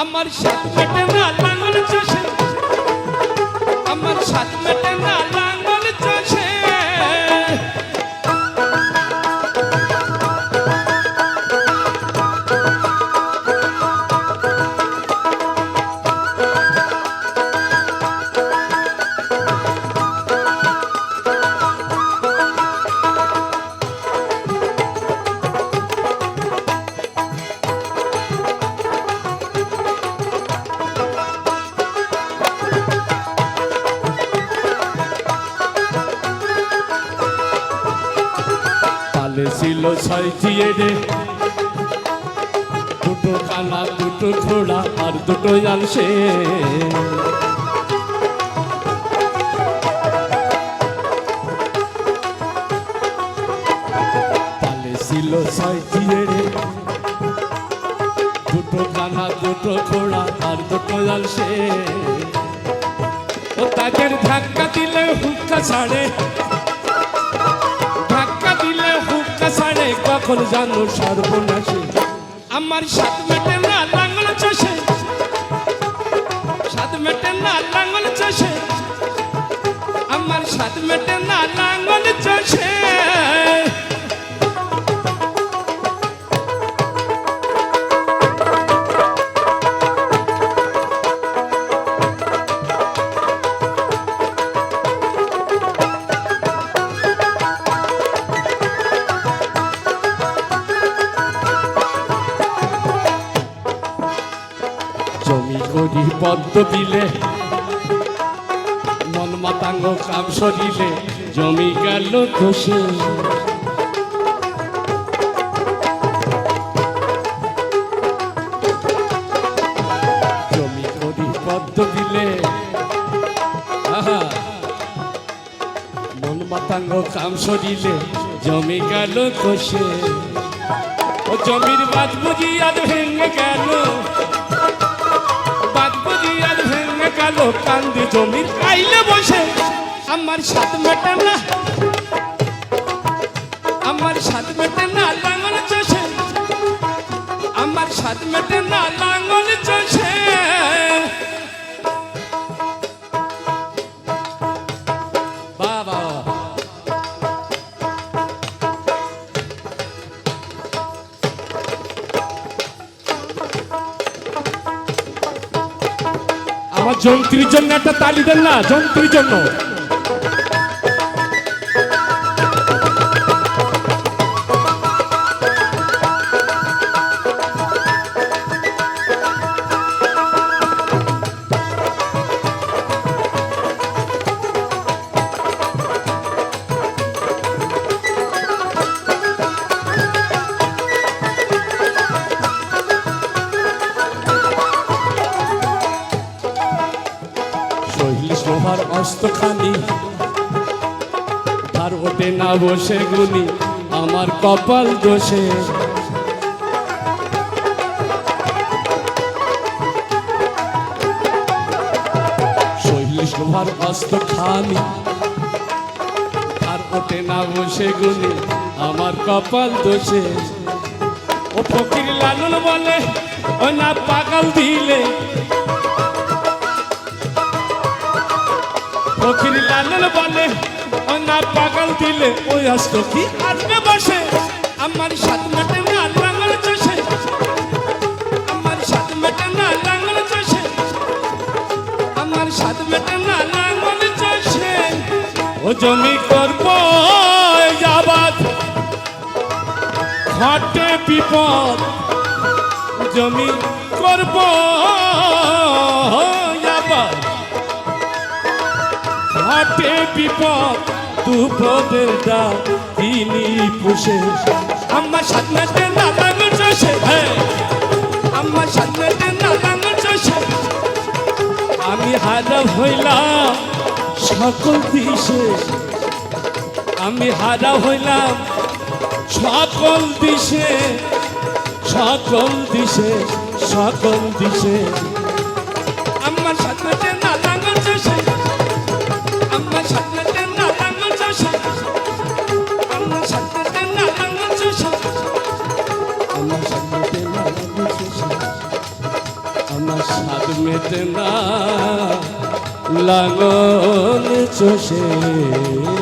আমার সাত মেটে না লাঙ্গল চষে আমার সাত মেটে পালে ছিল ছয়টি এড়ে। দুটো কানা দুটো ঘোড়া আর দুটো জানসে পালে ছিল ছয়টি এড়ে। দুটো কানা দুটো ঘোড়া আর দুটো জানসে ও তাদের ধাক্কা দিলে হুক্কা ছাড়ে। কখন জানো সর্বনাশে। আমার সাত মেটে না লাঙ্গল চাষে। সাত মেটে না লাঙ্গল চাষে। আমার সাত মেটে না লাঙ্গল চষে। পদ্ম বিলে মন মাতাঙ্গ কাম সরিলে জমি গেল দোষে জমি করি পদ্ম আহা, মন মাতাঙ্গ কাম সরিলে জমি গেল দোষে ও জমির বাদ বুঝি আর ভেঙে গেল। গেল কান্দি জমির কাইলে বসে। আমার সাথ মেটে না। আমার সাথ মেটে না আমার সাথ মেটে না আমার যন্ত্রীর জন্য একটা তালি দেন না যন্ত্রীর জন্য। শোভার অস্তখানি আর ওঠে না বসে আমার কপাল দোষে। শৈল শোভার অস্তখানি আর ওঠে না বসে গুনি আমার কপাল দোষে। ও ফকির লালন বলে, ও না পাগল দিলে লালন বলে না পাগল দিলে ওই অস্ত কি আসবে বসে? আমার সাত মেটে না লাঙ্গল চষে। আমার সাত মেটে না লাঙ্গল চষে। আমার সাত মেটে না লাঙ্গল চষে। ও জমি করব যাবাদ ঘটে বিপদ জমি করব। হাটে বিপদ, দুপদের দা তিনি পুষে। আমার সাথে না লাঙল চষে হ্যাঁ। আমার সাথে না লাঙল চষে। আমি হারা হইলাম সকল দিশে। আমি হারা হইলাম সকল দিশে। সকল দিশে সকল দিশে। না। লাঙল চষে